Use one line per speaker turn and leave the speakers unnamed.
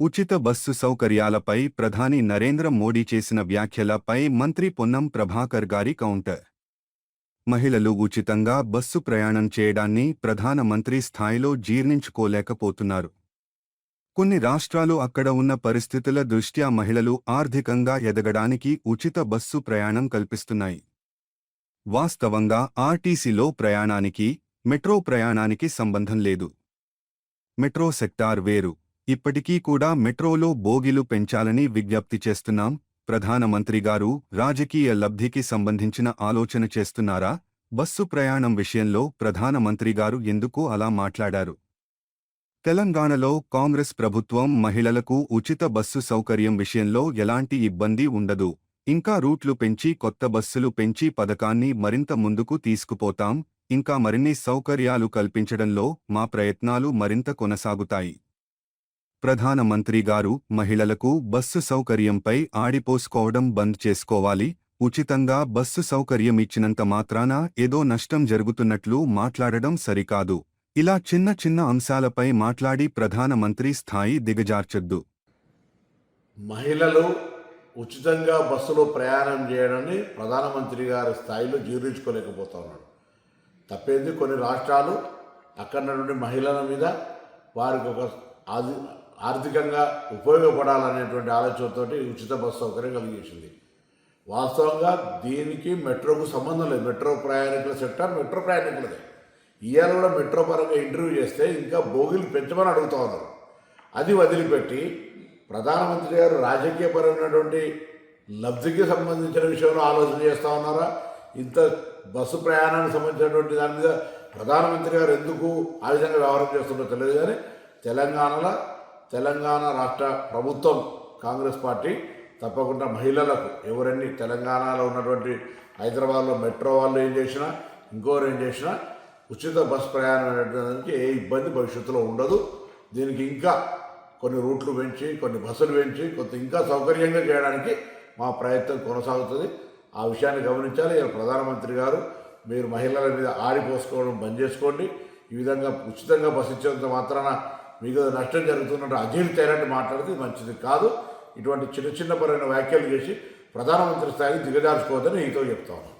ఉచిత బస్సు సౌకర్యాలపై ప్రధాని నరేంద్ర మోడీ చేసిన వ్యాఖ్యలపై మంత్రి పొన్నం ప్రభాకర్ గారి కౌంటర్. మహిళలు ఉచితంగా బస్సు ప్రయాణం చేయడాన్ని ప్రధానమంత్రి స్థాయిలో జీర్ణించుకోలేకపోతున్నారు. కొన్ని రాష్ట్రాలు అక్కడ ఉన్న పరిస్థితుల దృష్ట్యా మహిళలు ఆర్థికంగా ఎదగడానికి ఉచిత బస్సు ప్రయాణం కల్పిస్తున్నాయి. వాస్తవంగా ఆర్టీసీలో ప్రయాణానికి మెట్రో ప్రయాణానికి సంబంధం లేదు. మెట్రో సెక్టార్ వేరు. ఇప్పటికీ కూడా మెట్రోలో బోగిలు పెంచాలని విజ్ఞప్తి చేస్తున్నాం. ప్రధానమంత్రి గారు రాజకీయ లబ్ధికి సంబంధించిన ఆలోచన చేస్తున్నారా? బస్సు ప్రయాణం విషయంలో ప్రధానమంత్రి గారు ఎందుకు అలా మాట్లాడారు? తెలంగాణలో కాంగ్రెస్ ప్రభుత్వం మహిళలకు ఉచిత బస్సు సౌకర్యం విషయంలో ఎలాంటి ఇబ్బంది ఉండదు. ఇంకా రూట్లు పెంచి కొత్త బస్సులు పెంచి పథకాన్ని మరింత ముందుకు తీసుకుపోతాం. ఇంకా మరిన్ని సౌకర్యాలు కల్పించడంలో మా ప్రయత్నాలు మరింత కొనసాగుతాయి. ప్రధానమంత్రి గారు మహిళలకు బస్సు సౌకర్యంపై ఆడిపోసుకోవడం బంద్ చేసుకోవాలి ఉచితంగా బస్సు సౌకర్యం ఇచ్చినంత మాత్రాన ఏదో నష్టం జరుగుతున్నట్లు మాట్లాడడం సరికాదు. ఇలా చిన్న చిన్న అంశాలపై మాట్లాడి ప్రధానమంత్రి స్థాయి దిగజార్చొద్దు.
మహిళలు ఉచితంగా బస్సులో ప్రయాణం చేయడాన్ని ప్రధానమంత్రి గారి స్థాయిలో జీర్ణించుకోలేకపోతా ఉన్నాడు తప్పేంది? కొన్ని రాష్ట్రాలు అక్కడ నుండి మహిళల మీద వారికి ఒక ఆది ఆర్థికంగా ఉపయోగపడాలనేటువంటి ఆలోచనతోటి ఉచిత బస్సు సౌకర్యం కలిగేసింది. వాస్తవంగా దీనికి మెట్రోకు సంబంధం లేదు. మెట్రో ప్రయాణికుల సెక్టర్ మెట్రో ప్రయాణికులదే. ఇవాళ కూడా మెట్రో పరంగా ఇంటర్వ్యూ చేస్తే ఇంకా బోగిలు పెంచమని అడుగుతా ఉన్నారు. అది వదిలిపెట్టి ప్రధానమంత్రి గారు రాజకీయపరమైనటువంటి లబ్ధికి సంబంధించిన విషయంలో ఆలోచన చేస్తూ ఉన్నారా? ఇంత బస్సు ప్రయాణానికి సంబంధించినటువంటి దాని మీద ప్రధానమంత్రి గారు ఎందుకు ఆ విధంగా వ్యవహారం చేస్తుందో తెలియదు కానీ తెలంగాణలో తెలంగాణ రాష్ట్ర ప్రభుత్వం కాంగ్రెస్ పార్టీ తప్పకుండా మహిళలకు ఎవరన్నీ తెలంగాణలో ఉన్నటువంటి హైదరాబాద్లో మెట్రో వాళ్ళు ఏం చేసినా ఇంకోరు ఏం చేసినా ఉచిత బస్ ప్రయాణం అనేటువంటి ఏ ఇబ్బంది భవిష్యత్తులో ఉండదు. దీనికి ఇంకా కొన్ని రూట్లు పెంచి కొన్ని బస్సులు పెంచి కొంత ఇంకా సౌకర్యంగా చేయడానికి మా ప్రయత్నం కొనసాగుతుంది. ఆ విషయాన్ని గమనించాలి. ప్రధానమంత్రి గారు మీరు మహిళల మీద ఆడిపోసుకోవడం బంద్ చేసుకోండి. ఈ విధంగా ఉచితంగా బస్సు ఇచ్చేంత మాత్రాన మీకు నష్టం జరుగుతున్నట్టు అజీర్ తేరంటే మాట్లాడితే మంచిది కాదు. ఇటువంటి చిన్న చిన్న పరమైన వ్యాఖ్యలు చేసి ప్రధానమంత్రి స్థాయికి దిగజార్చుకోవద్దని నీతో చెప్తాను.